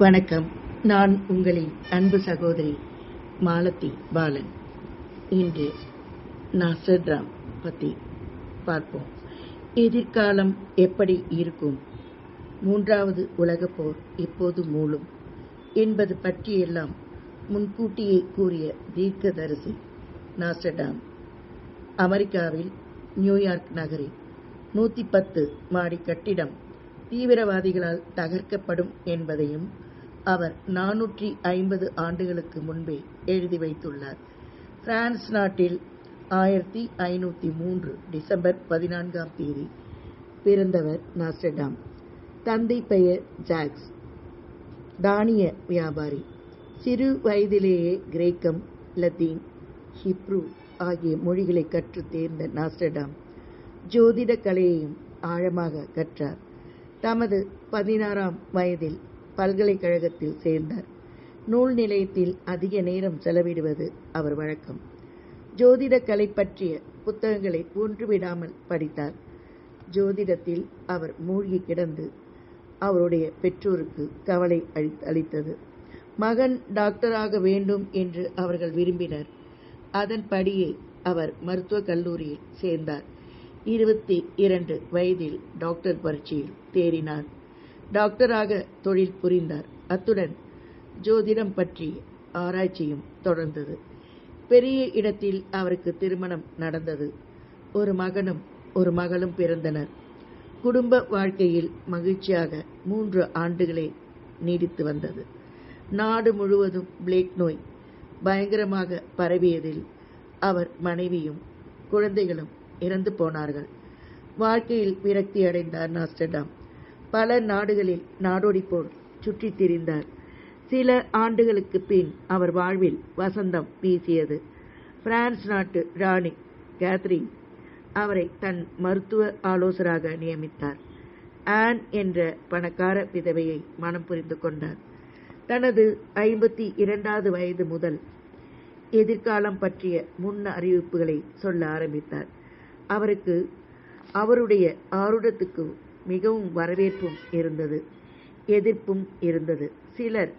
வணக்கம். நான் உங்களின் அன்பு சகோதரி மாலதி பாலன். இன்று நாசட்ராம் பற்றி பார்ப்போம். எதிர்காலம் எப்படி இருக்கும்? மூன்றாவது உலகப் போர் இப்போது மூலம் என்பது பற்றியெல்லாம் முன்கூட்டியே கூறிய தீர்க்கதரிசி நாசடாம் அமெரிக்காவில் நியூயார்க் நகரில் நூற்றி பத்து மாடி கட்டிடம் தீவிரவாதிகளால் தகர்க்கப்படும் என்பதையும் அவர் நானூற்றி ஐம்பது ஆண்டுகளுக்கு முன்பே எழுதி வைத்துள்ளார். பிரான்ஸ் நாட்டில் ஆயிரத்தி ஐநூற்றி மூன்று டிசம்பர் பதினான்காம் தேதி பிறந்தவர் நாஸ்டர்டாம். தந்தை பெயர் ஜாக்ஸ். தானிய வியாபாரி. சிறு வயதிலேயே கிரேக்கம் லத்தீன் ஹிப்ரு ஆகிய மொழிகளை கற்றுத் தேர்ந்த நாஸ்டர்டாம் ஜோதிட கலையையும் ஆழமாக கற்றார். தமது பதினாறாம் வயதில் பல்கலைக்கழகத்தில் சேர்ந்தார். நூல் நிலையத்தில் அதிக நேரம் செலவிடுவது அவர் வழக்கம். ஜோதிட கலை பற்றிய புத்தகங்களை ஒன்றுவிடாமல் படித்தார். ஜோதிடத்தில் அவர் மூழ்கி கிடந்து அவருடைய பெற்றோருக்கு கவலை அளி அளித்தது. மகன் டாக்டராக வேண்டும் என்று அவர்கள் விரும்பினர். அதன்படியே அவர் மருத்துவக் கல்லூரியில் சேர்ந்தார். இருபத்தி இரண்டு வயதில் டாக்டர் பரீட்சையில் தேறினார். டாக்டராக தொழில் புரிந்தார். அத்துடன் ஜோதிடம் பற்றி ஆராய்ச்சியும் தொடர்ந்தது. பெரிய இடத்தில் அவருக்கு திருமணம் நடந்தது. ஒரு மகனும் ஒரு மகளும் பிறந்தனர். குடும்ப வாழ்க்கையில் மகிழ்ச்சியாக மூன்று ஆண்டுகளே நீடித்து வந்தது. நாடு முழுவதும் பிளேக் நோய் பயங்கரமாக பரவியதில் அவர் மனைவியும் குழந்தைகளும் இறந்து போனார்கள். வாழ்க்கையில் விரக்தி அடைந்தார் நாஸ்டர்டாம். பல நாடுகளில் நாடோடி போல் சுற்றித் திரிந்தார். சில ஆண்டுகளுக்கு பின் அவர் வாழ்வில் வசந்தம் வீசியது. பிரான்ஸ் நாட்டு ராணி கேத்ரின் அவரை தன் மருத்துவ ஆலோசராக நியமித்தார். ஆன் என்ற பணக்கார விதவையை மனம் புரிந்து கொண்டார். தனது ஐம்பத்தி இரண்டாவது வயது முதல் எதிர்காலம் பற்றிய முன் அறிவிப்புகளை சொல்ல ஆரம்பித்தார். அவருக்கு அவருடைய ஆருடத்துக்கு மிகவும் வரவேற்பும் இருந்தது எதிர்ப்பும் இருந்தது. சிலர்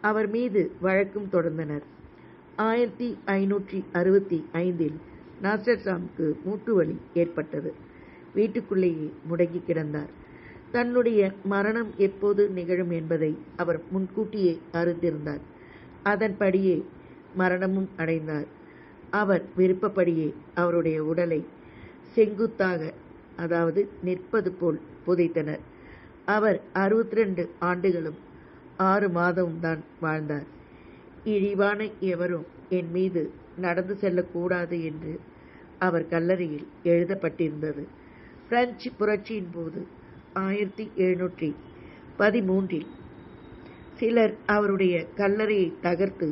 அவர் மீது வழக்கும் தொடர்ந்தனர். ஆயிரத்தி ஐநூற்றி அறுபத்தி ஐந்தில் நாசர்சாமுக்கு மூட்டு வலி ஏற்பட்டது. வீட்டுக்குள்ளேயே முடங்கி கிடந்தார். தன்னுடைய மரணம் எப்போது நிகழும் என்பதை அவர் முன்கூட்டியே அறிந்திருந்தார். அதன்படியே மரணமும் அடைந்தார். அவர் விருப்பப்படியே அவருடைய உடலை செங்குத்தாக அதாவது நிற்பது போல் புதைத்தனர். அவர் அறுபத்தி ரெண்டு ஆண்டுகளும் ஆறு மாதமும் தான் வாழ்ந்தார். இழிவான எவரும் என் மீது நடந்து செல்லக்கூடாது என்று அவர் கல்லறையில் எழுதப்பட்டிருந்தது. பிரெஞ்சு புரட்சியின் போது ஆயிரத்தி எழுநூற்றி பதிமூன்றில் சிலர் அவருடைய கல்லறையை தகர்த்து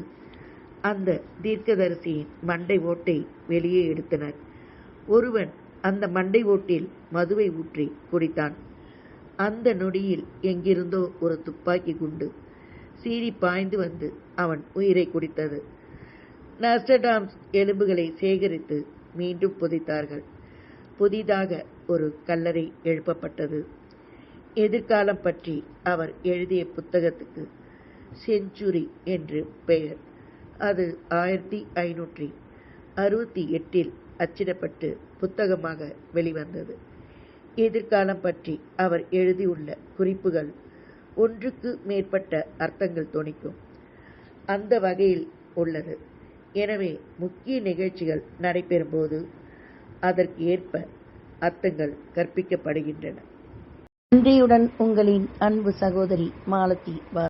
அந்த தீர்க்கதரிசியின் மண்டை ஓட்டை வெளியே எடுத்தனர். ஒருவன் அந்த மண்டை ஓட்டில் மதுவை ஊற்றி குடித்தான். அந்த நொடியில் எங்கிருந்தோ ஒரு துப்பாக்கி குண்டு. சீறி பாய்ந்து வந்து அவன் உயிரை குடித்தது. நஸ்டடாம்ஸ் எலும்புகளை சேகரித்து மீண்டும் புதைத்தார்கள். புதிதாக ஒரு கல்லறை எழுப்பப்பட்டது. எதிர்காலம் பற்றி அவர் எழுதிய புத்தகத்துக்கு செஞ்சுரி என்று பெயர். அது ஆயிரத்தி ஐநூற்றி அறுபத்தி எட்டில் அச்சிடப்பட்டு புத்தகமாக வெளிவந்தது. எதிர்காலம் பற்றி அவர் எழுதியுள்ள குறிப்புகள் ஒன்றுக்கு மேற்பட்ட அர்த்தங்கள் துணிக்கும் அந்த வகையில் உள்ளது. எனவே முக்கிய நிகழ்ச்சிகள் நடைபெறும்போது அதற்கு ஏற்ப அர்த்தங்கள் கற்பிக்கப்படுகின்றன. நன்றியுடன் உங்களின் அன்பு சகோதரி மாலதி